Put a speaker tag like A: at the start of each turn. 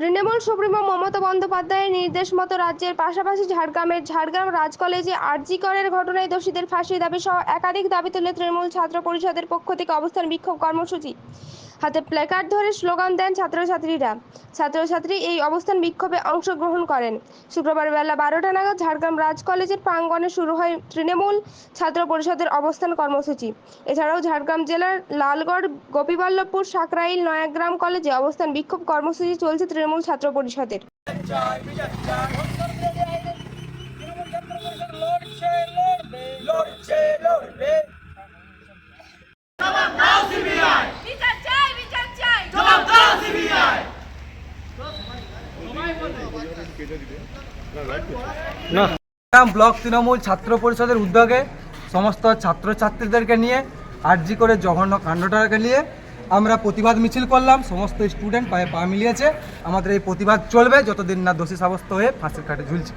A: Trinamool supremo Mamata বন্দ্যোপাধ্যায়ের নির্দেশ মতো রাজ্যের পাশাপাশি ঝাড়গ্রামের ঝাড়গ্রাম রাজ কলেজে আরজিকরের ঘটনায় দোষীদের ফাঁসির দাবি সহ একাধিক দাবি তুলে তৃণমূল ছাত্র পরিষদের পক্ষ থেকে অবস্থান বিক্ষোভ কর্মসূচি। হাতে প্ল্যাকার্ড ধরে স্লোগান দেন ছাত্রছাত্রীরা। ছাত্রছাত্রী এই অবস্থান বিক্ষোভে অংশগ্রহণ করেন। শুক্রবার বেলা বারোটা নাগাদ ঝাড়গ্রাম রাজ কলেজের প্রাঙ্গণে শুরু হয় তৃণমূল ছাত্র পরিষদের অবস্থান কর্মসূচি। এছাড়াও ঝাড়গ্রাম জেলার লালগড়, গোপীবল্লভপুর, সাকরাইল, নয়াগ্রাম কলেজে অবস্থান বিক্ষোভ কর্মসূচি চলছে তৃণমূল ছাত্র পরিষদের।
B: ঝাড়গ্রাম ব্লক তৃণমূল ছাত্র পরিষদের উদ্যোগে সমস্ত ছাত্রছাত্রীদেরকে নিয়ে আর্জি করে জঘন্য কাণ্ডটাকে নিয়ে আমরা প্রতিবাদ মিছিল করলাম। সমস্ত স্টুডেন্ট পায়ে পা মিলিয়েছে। আমাদের এই প্রতিবাদ চলবে, যতদিন না দোষী সাব্যস্ত হয়ে ফাঁসের কাটে ঝুলছে।